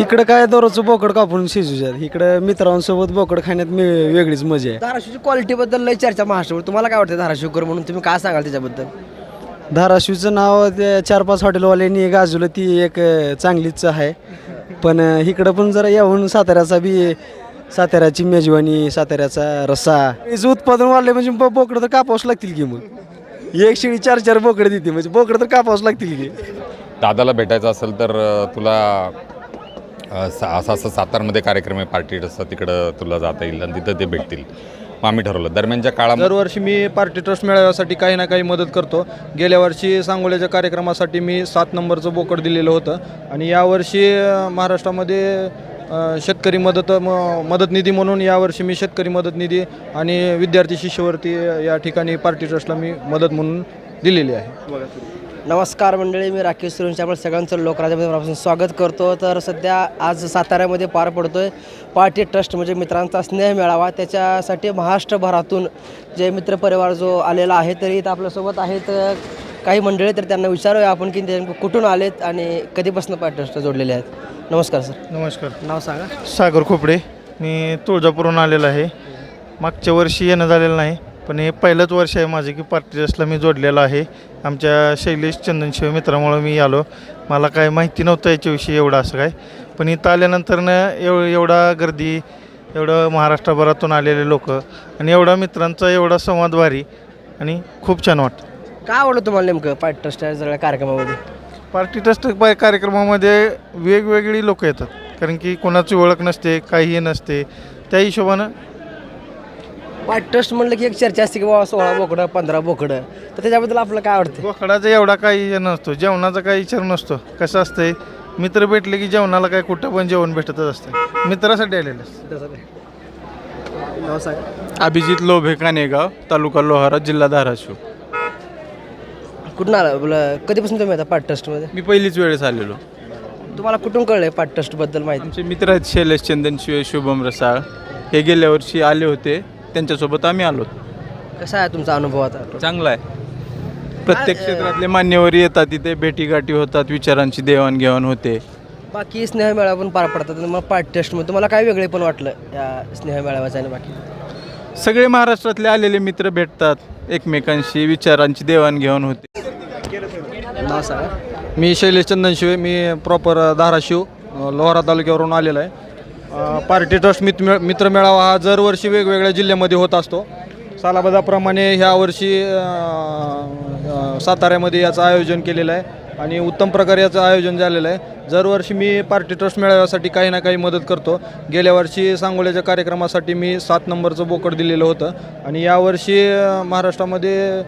तिकडं काय दररोजचं बोकड कापून शिजूच्यात. इकडं मित्रांसोबत बोकड खाण्यात मी वेगळीच मजा आहे. धाराशिवची क्वालिटीबद्दल लय चर्चा महाराष्ट्रावर. तुम्हाला काय वाटतं धाराशिवकर म्हणून? तुम्ही काय सांगाल त्याच्याबद्दल? धाराशिवचं नाव ते चार पाच हॉटेलवाल्यांनी गाजवलं ती एक अं, चांगलीच आहे. पण अं, इकडं पण जरा येऊन साताऱ्याचा बी साताऱ्याची मेजवानी साताऱ्याचा रस्सा. याचं उत्पादन वाढले म्हणजे ब- बोकडं तर कापावंच लागतील की मग? एक शेळी चार चार बोकडं देते म्हणजे बोकडं तर कापावंच लागतील की. दादाला भेटायचं असेल तर अ, तुला असं असं सातारमध्ये कार्यक्रम आहे पार्टी ट्रस्टचा तिकडं तुला जाता येईल आणि तिथं ते भेटतील. मग आम्ही ठरवलं. दरम्यानच्या काळामध्ये दरवर्षी मी पार्टी ट्रस्ट मेळाव्यासाठी काही ना काही मदत करतो. गेल्या वर्षी सांगोल्याच्या कार्यक्रमासाठी मी सात नंबरचं बोकड दिलेलं होतं. आणि यावर्षी अ, महाराष्ट्रामध्ये अ, शेतकरी मदत म- मदत निधी म्हणून यावर्षी मी शेतकरी मदत निधी आणि विद्यार्थी शिष्यवृत्ती या ठिकाणी पार्टी ट्रस्टला मी मदत म्हणून दिलेली आहे. नमस्कार मंडळी मी राकेश सुरेश आपण सगळ्यांचं लोकराज्यामध्ये मनापासून स्वागत करतो. तर सध्या आज साताऱ्यामध्ये पार पडतोय पार्टी ट्रस्ट म्हणजे मित्रांचा स्नेह मेळावा. त्याच्यासाठी महाराष्ट्रभरातून जे मित्रपरिवार जो आलेला आहे तरी इथं आपल्यासोबत आहेत. काही मंडळी तर त्यांना विचारूया आपण की ते कुठून आलेत आणि कधीपासून पार्टी ट्रस्ट जोडलेले आहेत. नमस्कार सर. नमस्कार. नाव सांगा. सागर खोपडे. मी तुळजापूरहून आलेलो आहे. मागच्या वर्षी येणं झालेलं नाही. पण हे पहिलंच वर्ष आहे माझं की पार्टी मी जोडलेलं आहे. आमच्या शैलेश चंदनशिव मित्रामुळं मी आलो. मला काय माहिती नव्हतं याच्याविषयी एवढं असं काय. पण इथं आल्यानंतरनं एव एवढा गर्दी एवढं महाराष्ट्रभरातून आलेले लोक आणि एवढा मित्रांचा एवढा संवाद भारी आणि खूप छान वाटतं. काय आवडलं तुम्हाला नेमकं पार्टी ट्रस्ट कार्यक्रमामध्ये? पार्टी ट्रस्ट कार्यक्रमामध्ये वेगवेगळी लोक येतात. कारण की कोणाची ओळख नसते काहीही नसते. त्या हिशोबानं पार्टी ट्रस्ट म्हणलं की एक चर्चा असते की बाबा सोळा बोकडं पंधरा बोकडं. तर त्याच्याबद्दल आपलं काय आवडतं बोकडाचा एवढा काही हे नसतो जेवणाचा काही विचार नसतो. कसं असतंय मित्र भेटले की जेवणाला काय कुठं पण जेवण भेटतच असतं. मित्रासाठी आलेलं असतं. नाव सांगा. अभिजित लोभे कानेगाव तालुका लोहारा जिल्हा धाराशिव. कुठून आला? आपलं कधीपासून तुम्ही आता पार्ट ट्रस्टमध्ये? मी पहिलीच वेळेस आलेलो. तुम्हाला कुठून कळलंय पार्ट ट्रस्टबद्दल माहिती? आमचे मित्र आहेत शैलेश चंदन शिव शुभम रसाळ. हे गेल्या वर्षी आले होते. त्यांच्यासोबत आम्ही आलो. कसा आहे तुमचा अनुभव आता? चांगला आहे. प्रत्येक क्षेत्रातले मान्यवर येतात तिथे भेटीगाठी होतात विचारांची देवाणघेवाण होते. बाकी स्नेह मेळावा पण पार पडतात आणि मग पार्ट ट्रस्टमध्ये तुम्हाला काय वेगळे पण वाटलं या स्नेह मेळाव्याचं आणि बाकी? सगळे महाराष्ट्रातले आलेले मित्र भेटतात एकमेकांशी विचारांची देवाणघेवाण होते. नाव सांगा. मी शैलेश चंदनशिवे मी प्रॉपर धाराशिव अ, लोहारा तालुक्यावरून आलेलो आहे. पार्टी ट्रस्ट मित्र मित्रमेळावा हा दरवर्षी वेगवेगळ्या जिल्ह्यामध्ये होत असतो. सालाबदाप्रमाणे ह्या वर्षी साताऱ्यामध्ये याचं आयोजन केलेलं आहे आणि उत्तम प्रकारे याचं आयोजन झालेलं आहे. दरवर्षी मी पार्टी ट्रस्ट मेळाव्यासाठी काही ना काही मदत करतो. गेल्या वर्षी सांगोल्याच्या कार्यक्रमासाठी मी सात नंबरचं बोकड दिलेलं होतं आणि यावर्षी महाराष्ट्रामध्ये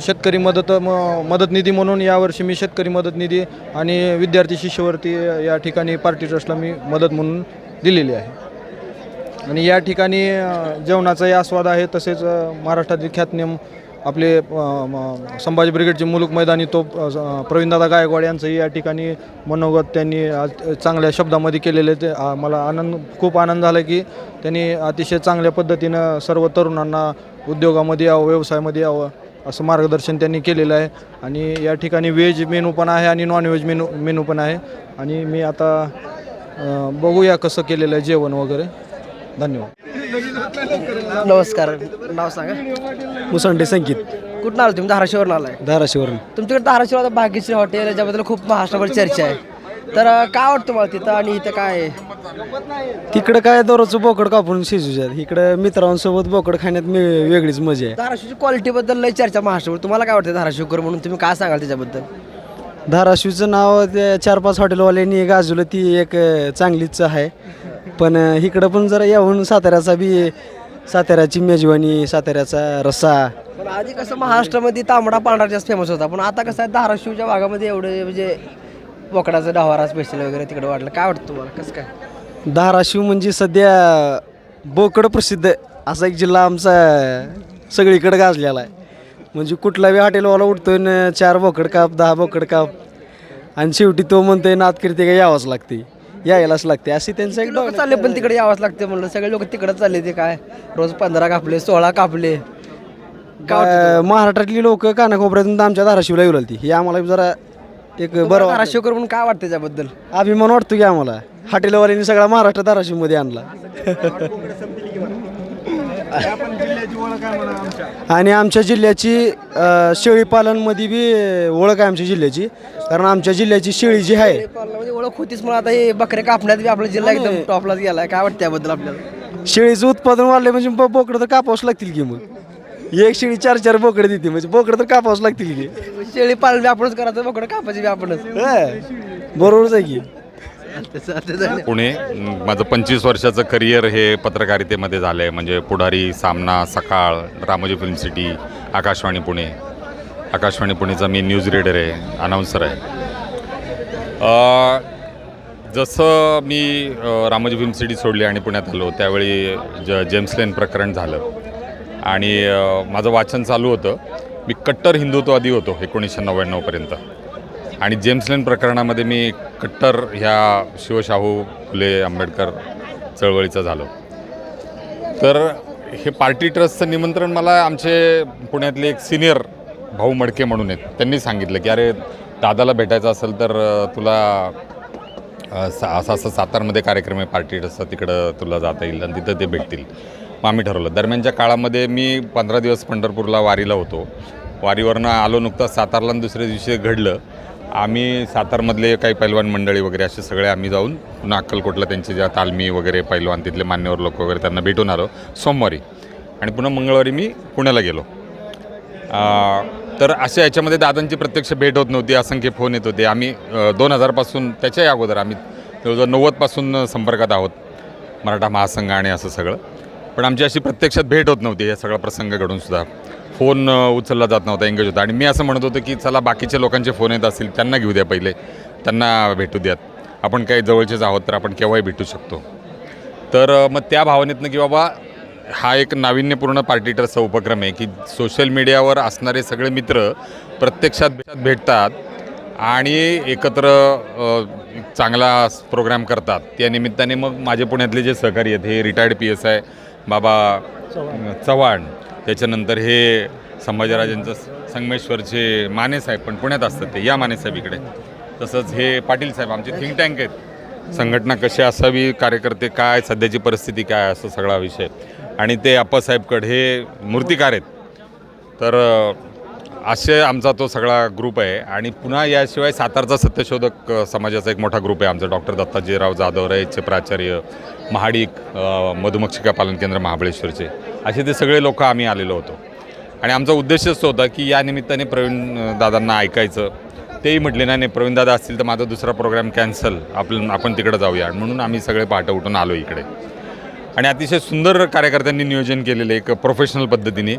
शेतकरी मदत म- मदत निधी म्हणून यावर्षी मी शेतकरी मदत निधी आणि विद्यार्थी शिष्यवर्ती या ठिकाणी पार्टी ट्रस्टला मी मदत म्हणून दिलेली आहे. आणि या ठिकाणी जेवणाचाही आस्वाद आहे. तसेच महाराष्ट्रातील ख्यातनेम आपले म- संभाजी ब्रिगेडचे मुलुक मैदानी तोप प्रवीणदादा गायकवाड यांचंही या ठिकाणी मनोगत त्यांनी चांगल्या शब्दामध्ये केलेले ते मला आनंद खूप आनंद झाला की त्यांनी अतिशय चांगल्या पद्धतीनं सर्व तरुणांना उद्योगामध्ये यावं व्यवसायामध्ये यावं असं मार्गदर्शन त्यांनी केलेलं आहे. आणि या ठिकाणी व्हेज मेनू पण आहे आणि नॉन व्हेज मेनू मेनू पण आहे. आणि मी आता बघूया कसं केलेलं आहे जेवण वगैरे. धन्यवाद. नमस्कार. नाव सांगा. मुसंडे संगीत. कुठून आला तुम्ही? धाराशिवरून आलाय. धाराशिवरून तुमच्याकडे धाराशिव आता भाग्यश्री हॉटेल याच्याबद्दल खूप महाराष्ट्रभर चर्चा आहे. तर अ, काय वाटतं तुम्हाला तिथं आणि इथं काय आहे? तिकडं काय दररोजचं बोकड कापून शिजूच्यात. इकडं मित्रांसोबत बोकड खाण्यात मी वेगळीच मजा आहे. धाराशिवची क्वालिटीबद्दल लय चर्चा महाराष्ट्रावर. तुम्हाला काय वाटतं धाराशिवकर म्हणून? तुम्ही काय सांगाल त्याच्याबद्दल? धाराशिवचं नाव ते चार पाच हॉटेलवाल्यांनी गाजवलं ती एक चांगलीच आहे. पण इकडं पण जरा येऊन साताऱ्याचा बी साताऱ्याची मेजवानी साताऱ्याचा रस्सा. पण आधी कसं महाराष्ट्रामध्ये तांबडा पांढरा जास्त फेमस होता पण आता कसं आहे धाराशिवच्या भागामध्ये एवढे म्हणजे बोकडाचा डहावारा स्पेशल वगैरे तिकडे वाटलं काय वाटतं तुम्हाला? कसं काय? धाराशिव म्हणजे सध्या बोकड प्रसिद्ध असा एक जिल्हा आमचा सगळीकडे गाजलेला आहे. म्हणजे कुठला बी हॉटेलवाला उठतोय न चार बोकड काप दहा बोकड काप. आणि शेवटी तो म्हणतोय नात करते का यावंच लागते. यायलाच लागते. अशी त्यांचं एक लोक चालले पण तिकडे यावंच लागते म्हणलं. सगळे लोक तिकडे चालले ते काय? रोज पंधरा कापले सोळा कापले. का- महाराष्ट्रातली लोक कानाकोपऱ्यातून आमच्या धाराशिवला येऊ लागली. ही आम्हाला जरा एक बरं. धाराशिवकर म्हणून काय वाटतं त्याच्याबद्दल अभिमान वाटतो की आम्हाला. हॉटेलवाल्यांनी सगळा महाराष्ट्र धाराशिवमध्ये आणला. आणि आमच्या जिल्ह्याची अ, शेळीपालनमध्ये बी ओळख आहे आमच्या जिल्ह्याची. कारण आमच्या जिल्ह्याची शेळी जी आहे म्हणजे ओळख होतीच म्हणून आता हे बकरे कापण्यात बी आपला जिल्हा एकदम टॉपलाच गेलाय. काय वाटतं त्याबद्दल आपल्याला? शेळीचं उत्पादन वाढलं म्हणजे ब- बोकडं तर कापावंच लागतील की मग. एक शेळी चार चार बोकडे देते म्हणजे बोकडं तर कापावंच लागतील की. शेळी पालन बी आपणच करायचं बकरं कापायची बी आपणच. हं. बरोबरच आहे की. पुणे माझं पंचवीस वर्षाचं करिअर हे पत्रकारितेमध्ये झालं आहे म्हणजे पुढारी सामना सकाळ रामोजी फिल्म सिटी आकाशवाणी पुणे. आकाशवाणी पुणेचा मी न्यूज रीडर आहे अनाऊन्सर आहे. जसं मी रामोजी फिल्म सिटी सोडली आणि पुण्यात आलो त्यावेळी ज जेम्स लेन प्रकरण झालं. आणि माझं वाचन चालू होतं. मी कट्टर हिंदुत्ववादी होतो एकोणीसशे नव्याण्णवपर्यंत. आणि जेम्स लेन प्रकरणामध्ये मी कट्टर ह्या शिवशाहू फुले आंबेडकर चळवळीचं झालं. तर हे पार्टी ट्रस्टचं निमंत्रण मला आमचे पुण्यातले एक सिनियर भाऊ मडके म्हणून आहेत त्यांनी सांगितलं की अरे दादाला भेटायचं असेल तर तुला असं असं सातारमध्ये कार्यक्रम आहे पार्टी ट्रस्टचा तिकडं तुला जाता येईल आणि तिथं ते भेटतील. मग आम्ही ठरवलं. दरम्यानच्या काळामध्ये मी पंधरा दिवस पंढरपूरला वारीला होतो. वारीवरनं आलो नुकताच सातारला दुसऱ्या दिवशी घडलं. आम्ही सातारमधले काही पैलवान मंडळी वगैरे असे सगळे आम्ही जाऊन पुन्हा अक्कलकोटला त्यांचे ज्या तालमी वगैरे पैलवान तिथले मान्यवर लोक वगैरे त्यांना भेटून आलो सोमवारी. आणि पुन्हा मंगळवारी मी पुण्याला गेलो. तर अशा याच्यामध्ये दादांची प्रत्यक्ष भेट होत नव्हती असंख्य फोन येत होते. आम्ही दोन हजारपासून त्याच्याही अगोदर आम्ही जवळजवळ नव्वदपासून संपर्कात आहोत मराठा महासंघ आणि असं सगळं. पण आमची अशी प्रत्यक्षात भेट होत नव्हती हे सगळा प्रसंग घडून सुद्धा. फोन उचलला जात नव्हता एंगेज होता. आणि मी असं म्हणत होतो की चला बाकीच्या लोकांचे फोन येत असतील त्यांना घेऊ द्या पहिले. त्यांना भेटू द्यात. आपण काही जवळचेच आहोत तर आपण केव्हाही भेटू शकतो. तर मग त्या भावनेतनं की बाबा हा एक नाविन्यपूर्ण पार्टीटरचा उपक्रम आहे की सोशल मीडियावर असणारे सगळे मित्र प्रत्यक्षात भेटतात आणि एकत्र चांगला प्रोग्राम करतात. त्या निमित्ताने मग माझे पुण्यातले जे सहकारी आहेत हे रिटायर्ड पी एस आय बाबा चव्हाण. त्याच्यानंतर हे संभाजीराजांचं संगमेश्वरचे माने साहेब पण पुण्यात असतात ते या माने साहेब इकडे. तसंच हे पाटील साहेब आमचे थिंक टँक आहेत. संघटना कशी असावी कार्यकर्ते काय सध्याची परिस्थिती काय असं सगळा विषय. आणि ते अप्पासाहेबकड हे मूर्तिकार आहेत. तर असे आमचा तो सगळा ग्रुप आहे. आणि पुन्हा याशिवाय सातारचा सत्यशोधक समाजाचा एक मोठा ग्रुप आहे आमचा. डॉक्टर दत्ताजीराव जाधव रयचे प्राचार्य महाडिक मधुमक्षिका पालन केंद्र महाबळेश्वरचे. असे ते सगळे लोक आम्ही आलेलो होतो. आणि आमचा उद्देशच तो होता की या निमित्ताने प्रवीण दादांना ऐकायचं. तेही म्हटले नाही प्रवीण दादा असतील तर माझा दुसरा प्रोग्राम कॅन्सल. आपण आपण तिकडं जाऊया. म्हणून आम्ही सगळे पहाटे उठून आलो इकडे. आणि अतिशय सुंदर कार्यकर्त्यांनी नियोजन केलेलं एक प्रोफेशनल पद्धतीने.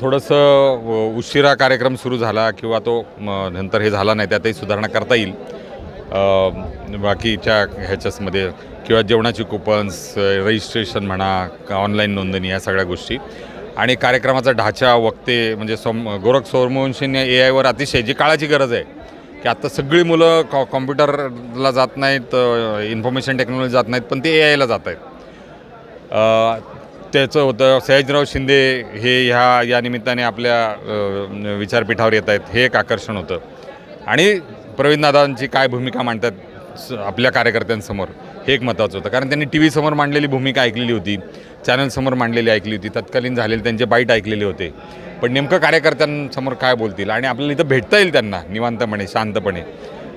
थोडंसं उशिरा कार्यक्रम सुरू झाला किंवा तो नंतर हे झाला नाही त्यातही सुधारणा करता येईल. बाकीच्या ह्याच्यामध्ये किंवा जेवणाची कुपन्स रजिस्ट्रेशन म्हणा ऑनलाईन नोंदणी या सगळ्या गोष्टी. आणि कार्यक्रमाचा ढाचा वक्ते म्हणजे सोम गोरख सोमवंशींनी ए आयवर अतिशय जी काळाची गरज आहे की आता सगळी मुलं कॉ कॉम्प्युटरला जात नाहीत इन्फॉर्मेशन टेक्नॉलॉजी जात नाहीत पण ते ए आयला जात आहेत. त्याचं होतं सयाजीराव शिंदे हे ह्या या निमित्ताने आपल्या विचारपीठावर येत आहेत हे एक आकर्षण होतं. आणि प्रवीणदादांची काय भूमिका मांडतात स- आपल्या कार्यकर्त्यांसमोर हे एक महत्त्वाचं होतं. कारण त्यांनी टी व्हीसमोर मांडलेली भूमिका ऐकलेली होती चॅनलसमोर मांडलेली ऐकली होती तत्कालीन झालेले त्यांचे बाईट ऐकलेले होते. पण नेमकं कार्यकर्त्यांसमोर काय बोलतील? आणि आपल्याला इथं भेटता येईल त्यांना निवांतपणे शांतपणे.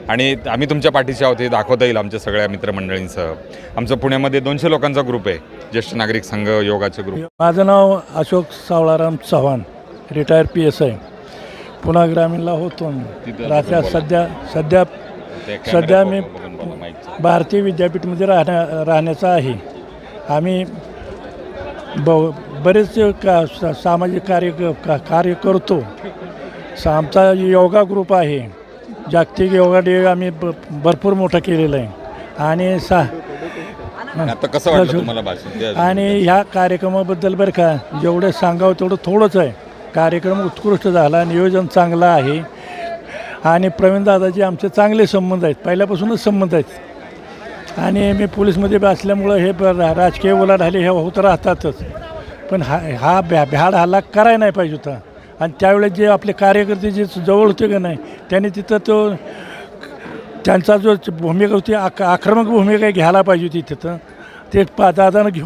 आणि आम्ही तुमच्या पाठीशी आहोत हे दाखवता येईल आमच्या सगळ्या मित्रमंडळींसह. आमचं पुण्यामध्ये दोनशे लोकांचा ग्रुप आहे ज्येष्ठ नागरिक संघ योगाचे ग्रुप माझं नाव Ashok Savalaram Chavan retire P S I पुन्हा ग्रामीणला होतो राहत्या. सध्या सध्या सध्या मी. भारतीय विद्यापीठमध्ये राहण्या राहण्याचा आहे. आम्ही ब बरेच का सामाजिक कार्य का कार्य करतो. सा आमचा योगा ग्रुप आहे. जागतिक योगा डे आम्ही ब भरपूर मोठा केलेला आहे. आणि सा आता कसं वाटलं तुम्हाला भाषण? ते- आणि ह्या कार्यक्रमाबद्दल बरं का जेवढं सांगावं तेवढं थोडंच आहे. कार्यक्रम उत्कृष्ट झाला नियोजन चांगलं आहे. आणि प्रवीणदादाचे आमचे चांगले संबंध आहेत पहिल्यापासूनच संबंध आहेत. आणि मी पोलीसमध्ये बी असल्यामुळं हे ब- रा- राजकीय उलाढाली हे होत राहतातच. पण हा हा भ्या भ्याड हल्ला करायला नाही पाहिजे होता. आणि त्यावेळेस जे आपले कार्यकर्ते जे जवळ होते का नाही त्यांनी तिथं तो त्यांचा जो भूमिका होती आक आक्रमक भूमिका घ्यायला पाहिजे होती तिथं. ते पा दादानं घेऊन